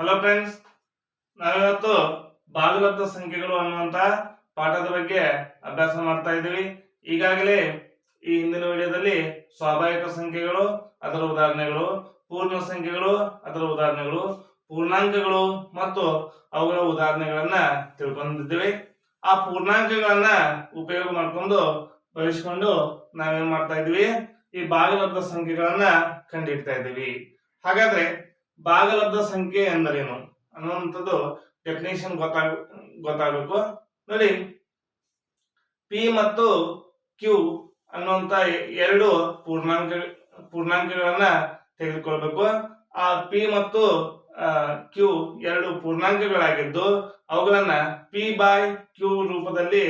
Hello friends ನಾವಿವತ್ತು ಭಾಗಲಬ್ಧ ಸಂಖ್ಯೆಗಳು ಅನ್ನುವಂತ ಪಾಠದ ಬಗ್ಗೆ ಅಭ್ಯಾಸ ಮಾಡ್ತಾ ಇದ್ದೀವಿ. ಈಗಾಗಲೇ ಈ ಹಿಂದಿನ ವಿಡಿಯೋದಲ್ಲಿ ಸ್ವಾಭಾವಿಕ ಸಂಖ್ಯೆಗಳು, ಅದರ ಉದಾಹರಣೆಗಳು, ಪೂರ್ಣ ಸಂಖ್ಯೆಗಳು, ಅದರ ಉದಾಹರಣೆಗಳು, ಪೂರ್ಣಾಂಕಗಳು ಮತ್ತು ಅವುಗಳ ಉದಾಹರಣೆಗಳನ್ನ ತಿಳ್ಕೊಂಡಿದ್ದೀವಿ. ಆ ಪೂರ್ಣಾಂಕಗಳನ್ನ ಉಪಯೋಗ ಮಾಡ್ಕೊಂಡು ಬಳಸಿಕೊಂಡು ನಾವೇನ್ ಮಾಡ್ತಾ ಇದ್ವಿ ಈ ಭಾಗಲಬ್ಧ ಸಂಖ್ಯೆಗಳನ್ನ ಕಂಡಿಡ್ತಾ ಇದ್ದೀವಿ. ಹಾಗಾದ್ರೆ ಭಾಗಲಬ್ಧ ಸಂಖ್ಯೆ ಎಂದರೇನು ಅನ್ನುವಂಥದ್ದು ಡೆಫಿನೇಷನ್ ಗೊತ್ತಾಗ, ಗೊತ್ತಾಗಬೇಕು. ನೋಡಿ ಪಿ ಮತ್ತು ಕ್ಯೂ ಅನ್ನುವಂತ ಎರಡು ಪೂರ್ಣಾಂಕ, ಪೂರ್ಣಾಂಕಗಳನ್ನ ತೆಗೆದುಕೊಳ್ಬೇಕು. ಆ ಪಿ ಮತ್ತು ಕ್ಯೂ ಎರಡು ಪೂರ್ಣಾಂಕಗಳಾಗಿದ್ದು ಅವುಗಳನ್ನ ಪಿ ಬೈ ಕ್ಯೂ ರೂಪದಲ್ಲಿ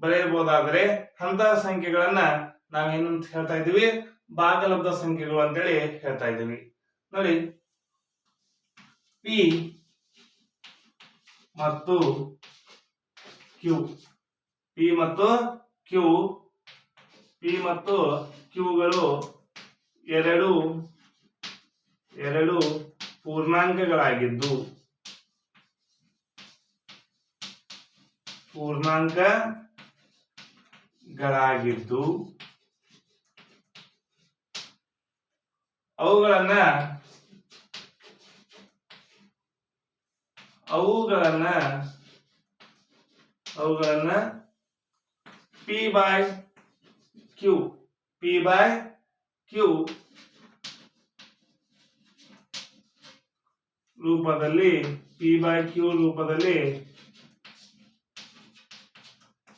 ಬರೆಯಬಹುದಾದರೆ ಅಂತಹ ಸಂಖ್ಯೆಗಳನ್ನ ನಾವೇನಂತ ಹೇಳ್ತಾ ಇದ್ದೀವಿ? ಭಾಗಲಬ್ಧ ಸಂಖ್ಯೆಗಳು ಅಂತೇಳಿ ಹೇಳ್ತಾ ಇದ್ದೀವಿ. ನೋಡಿ ಪಿ ಮತ್ತು ಕ್ಯೂ ಪಿ ಮತ್ತು ಕ್ಯೂ ಪಿ ಮತ್ತು ಕ್ಯೂಗಳು ಎರಡು ಎರಡು ಪೂರ್ಣಾಂಕಗಳಾಗಿದ್ದು. ಪೂರ್ಣಾಂಕಗಳಾಗಿದ್ದು. ಅವುಗಳನ್ನ ಅವುಗಳನ್ನ ಅವುಗಳನ್ನ P by Q P by Q ರೂಪದಲ್ಲಿ ಪಿ ಬೈ ಕ್ಯೂ ರೂಪದಲ್ಲಿ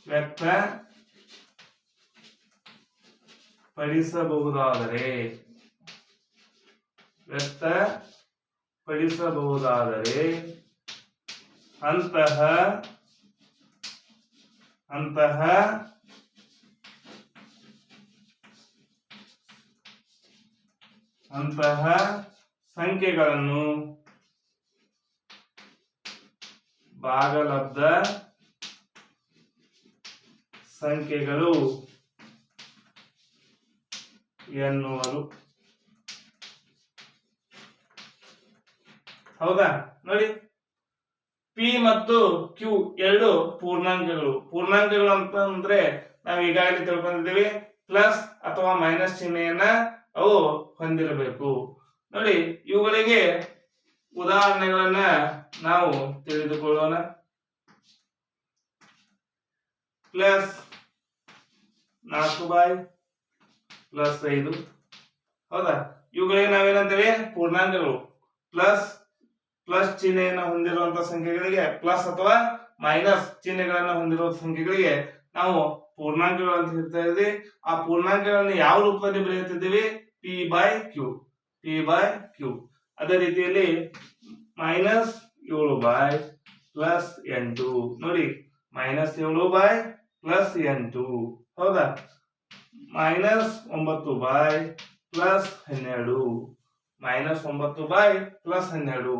ವ್ಯಕ್ತ ಪಡಿಸಬಹುದಾದರೆ ವ್ಯಕ್ತ ಪಡಿಸಬಹುದಾದರೆ ಅಂತಹ ಅಂತಹ ಅಂತಹ ಸಂಖ್ಯೆಗಳನ್ನು ಭಾಗಲಬ್ಧ ಸಂಖ್ಯೆಗಳು ಎನ್ನುವರು ಹೌದಾ? ನೋಡಿ. ಪಿ ಮತ್ತು ಕ್ಯೂ ಎರಡು ಪೂರ್ಣಾಂಕಗಳು. ಪೂರ್ಣಾಂಕಗಳು ಅಂತಂದ್ರೆ ನಾವು ಈಗಾಗಲೇ ತಿಳ್ಕೊಂಡಿದ್ದೀವಿ. ಪ್ಲಸ್ ಅಥವಾ ಮೈನಸ್ ಚಿಹ್ನೆಯನ್ನ ಅವು ಹೊಂದಿರಬೇಕು. ನೋಡಿ, ಇವುಗಳಿಗೆ ಉದಾಹರಣೆಗಳನ್ನ ನಾವು ತಿಳಿದುಕೊಳ್ಳೋಣ. ಪ್ಲಸ್ ನಾಲ್ಕು ಬಾಯ್, ಪ್ಲಸ್ ಐದು. ಹೌದಾ? ಇವುಗಳಿಗೆ ನಾವೇನಂತೇವೆ? ಪೂರ್ಣಾಂಕಗಳು. ಪ್ಲಸ್ ಪ್ಲಸ್ ಚಿಹ್ನೆಯನ್ನು ಹೊಂದಿರುವಂತಹ ಸಂಖ್ಯೆಗಳಿಗೆ ಪ್ಲಸ್ ಅಥವಾ ಮೈನಸ್ ಚಿಹ್ನೆಗಳನ್ನು ಹೊಂದಿರುವ ಸಂಖ್ಯೆಗಳಿಗೆ ನಾವು ಪೂರ್ಣಾಂಕಗಳು ಅಂತ ಹೇಳ್ತಾ ಇದ್ದೀವಿ. ಆ ಪೂರ್ಣಾಂಕಗಳನ್ನು ಯಾವ ರೂಪದಲ್ಲಿ ಬರೆಯುತ್ತಿದ್ದೀವಿ? P by Q P by Q ಅದೇ ರೀತಿಯಲ್ಲಿ ಮೈನಸ್ ಏಳು ಬೈ ಪ್ಲಸ್ ಎಂಟು. ನೋಡಿ ಮೈನಸ್ ಏಳು ಬೈ ಪ್ಲಸ್ ಎಂಟು. ಹೌದಾ? ಮೈನಸ್ ಒಂಬತ್ತು ಬೈ ಪ್ಲಸ್ ಹನ್ನೆರಡು. ಮೈನಸ್ ಒಂಬತ್ತು ಬೈ ಪ್ಲಸ್ ಹನ್ನೆರಡು.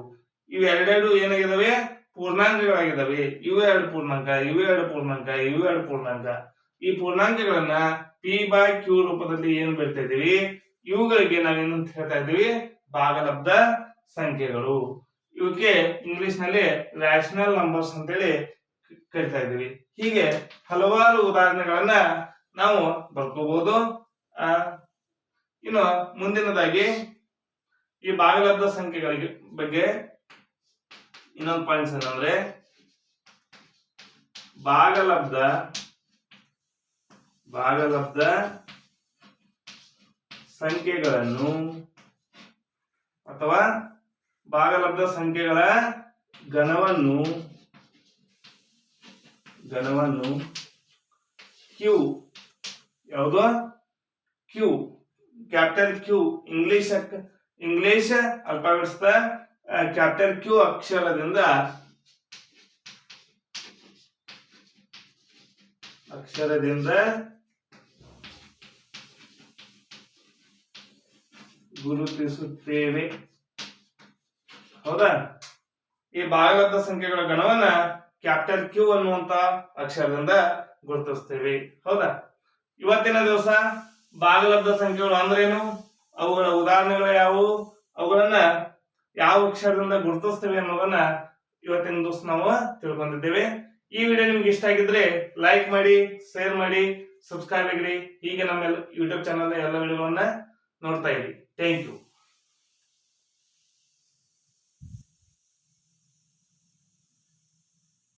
ಇವು ಎರಡೆರಡು ಏನಾಗಿದಾವೆ? ಪೂರ್ಣಾಂಕಗಳಾಗಿದ್ದಾವೆ ಇವು ಎರಡು ಪೂರ್ಣಾಂಕ, ಇವು ಎರಡು ಪೂರ್ಣಾಂಕ, ಇವು ಎರಡು ಪೂರ್ಣಾಂಕ. ಈ ಪೂರ್ಣಾಂಕಗಳನ್ನ ಪಿ ಬೈ ಕ್ಯೂ ರೂಪದಲ್ಲಿ ಏನು ಬರಿತಾ ಇದೀವಿ ಇವುಗಳಿಗೆ ನಾವೇನಂತ ಹೇಳ್ತಾ ಇದೀವಿ ಭಾಗಲಬ್ಧ ಸಂಖ್ಯೆಗಳು. ಇವಕ್ಕೆ ಇಂಗ್ಲಿಷ್ನಲ್ಲಿ ರ್ಯಾಷನಲ್ ನಂಬರ್ಸ್ ಅಂತೇಳಿ ಕರಿತಾ ಇದೀವಿ ಹೀಗೆ ಹಲವಾರು ಉದಾಹರಣೆಗಳನ್ನ ನಾವು ಬರ್ಕೋಬಹುದು ಆ, ಇನ್ನು ಮುಂದಿನದಾಗಿ ಈ ಭಾಗಲಬ್ಧ ಸಂಖ್ಯೆಗಳಿಗೆ ಬಗ್ಗೆ ಇನ್ನೊಂದು ಪಾಯಿಂಟ್ಸ್ ಏನಂದ್ರೆ ಭಾಗಲಬ್ಧ ಭಾಗಲಬ್ಧ ಸಂಖ್ಯೆಗಳನ್ನು ಅಥವಾ ಭಾಗಲಬ್ಧ ಸಂಖ್ಯೆಗಳ ಘನವನ್ನು ಘನವನ್ನು ಕ್ಯೂ ಯಾವುದು? Q capital Q English English alphabets capital Q ಅಕ್ಷರದಿಂದ ಅಕ್ಷರದಿಂದ ಗುರುತಿಸುತ್ತೇವೆ. ಹೌದಾ? ಈ ಭಾಗಲಬ್ಧ ಸಂಖ್ಯೆಗಳ ಗಣವನ್ನ ಕ್ಯಾಪಿಟಲ್ ಕ್ಯೂ ಅನ್ನುವಂತ ಅಕ್ಷರದಿಂದ ಗುರುತಿಸ್ತೇವೆ ಹೌದಾ? ಇವತ್ತಿನ ದಿವಸ ಭಾಗಲಬ್ಧ ಸಂಖ್ಯೆಗಳು ಅಂದ್ರೇನು? ಅವುಗಳ ಉದಾಹರಣೆಗಳು ಯಾವುವು? ಅವುಗಳನ್ನ ಯಾವ ಅಕ್ಷರದಿಂದ ಗುರುತಿಸ್ತೇವೆ ಅನ್ನೋದನ್ನ ಇವತ್ತಿನ ದಿವಸ ನಾವು ತಿಳ್ಕೊಂಡಿದ್ದೇವೆ. ಈ ವಿಡಿಯೋ ನಿಮ್ಗೆ ಇಷ್ಟ ಆಗಿದ್ರೆ ಲೈಕ್ ಮಾಡಿ ಶೇರ್ ಮಾಡಿ ಸಬ್ಸ್ಕ್ರೈಬ್ ಆಗಿರಿ. ಹೀಗೆ ನಮ್ಮ ಯೂಟ್ಯೂಬ್ ಚಾನಲ್ ಎಲ್ಲ ವಿಡಿಯೋಗಳನ್ನ ನೋಡ್ತಾ ಇರಿ. Thank you